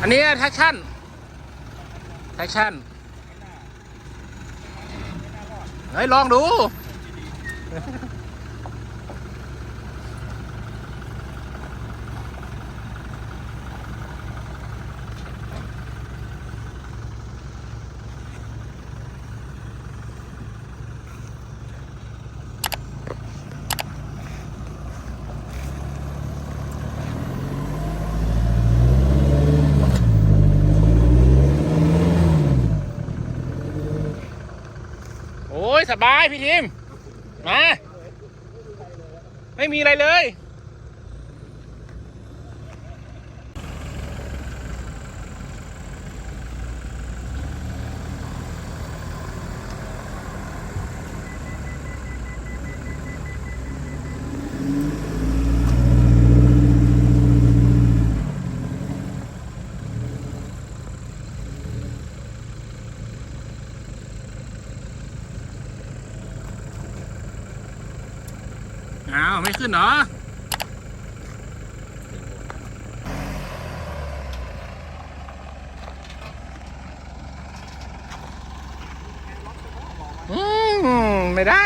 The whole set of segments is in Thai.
อันี้แท็กชั่นแท็กชั่นเฮ้ย ลองดู อ้ย สบายพี่ทีม มา ไม่มีอะไรเลย อ้าวไม่ขึ้นเหรออืมไม่ได้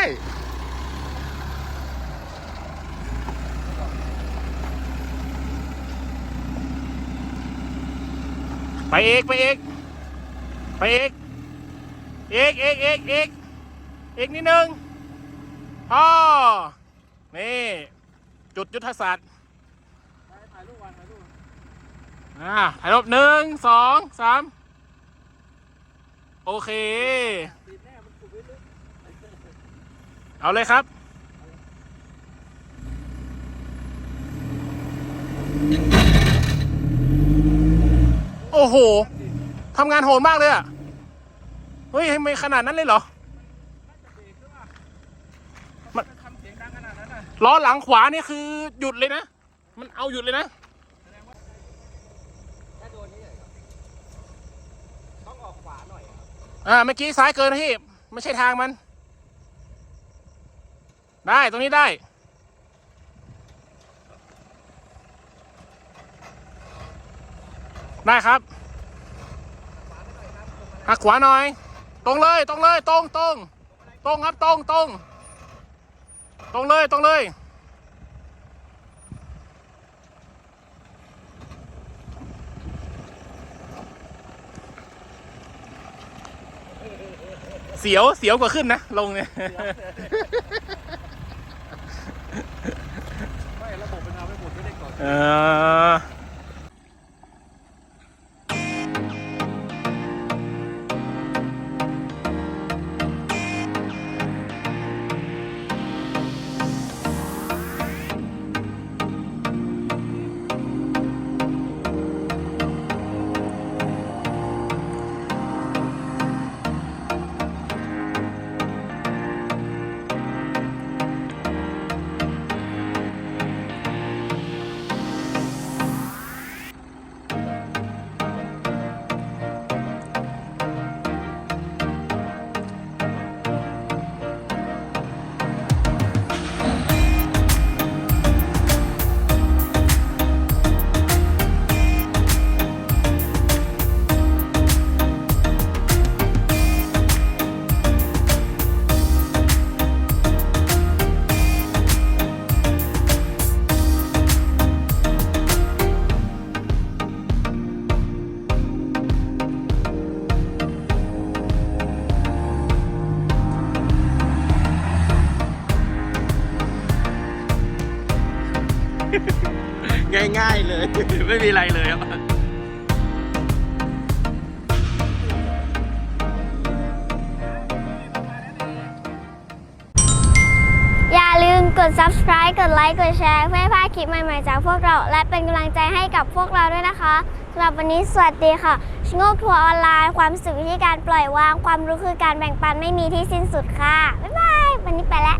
ไปเอกไปเอกไปเอกเอกเอกเอกเอกเอกนิดนึงพ่อ นี่ จุดยุทธศาสตร์ถ่ายรูปวันถ่ายรูปอ่าถ่ายรูปหนึ่งสองสามโอเค เอาเลยครับโอ้โห ทำงานโหดมากเลยอะเฮ้ยทำไมขนาดนั้นเลยเหรอ ล้อหลังขวานี่คือหยุดเลยนะ มันเอาหยุดเลยนะถ้าโดนนี่ครับต้องออกขวาหน่อยครับอ่าเมื่อกี้ซ้ายเกินนะพี่ไม่ใช่ทางมัน ได้ตรงนี้ได้ได้ครับหักขวาหน่อย ตรงเลย ตรงเลย ตรงตรงตรงครับ ตรงตรง ตรงเลยตรงเลย เสียวเสียวกว่าขึ้นนะ ลงเนี่ย ไม่ระบบเป็นเอาไม่หมดไม่ได้กดเออ ง่ายๆเลย ไม่มีอะไรเลยครับอย่าลืมกด subscribe กดไลค์กดแชร์เพื่อไม่พลาดคลิปใหม่ๆจากพวกเรา และเป็นกำลังใจให้กับพวกเราด้วยนะคะสำหรับวันนี้สวัสดีค่ะชโงกทัวร์ออนไลน์ ความสุขวิธีการปล่อยวาง ความรู้คือการแบ่งปันไม่มีที่สิ้นสุดค่ะ บ๊ายบาย วันนี้ไปแล้ว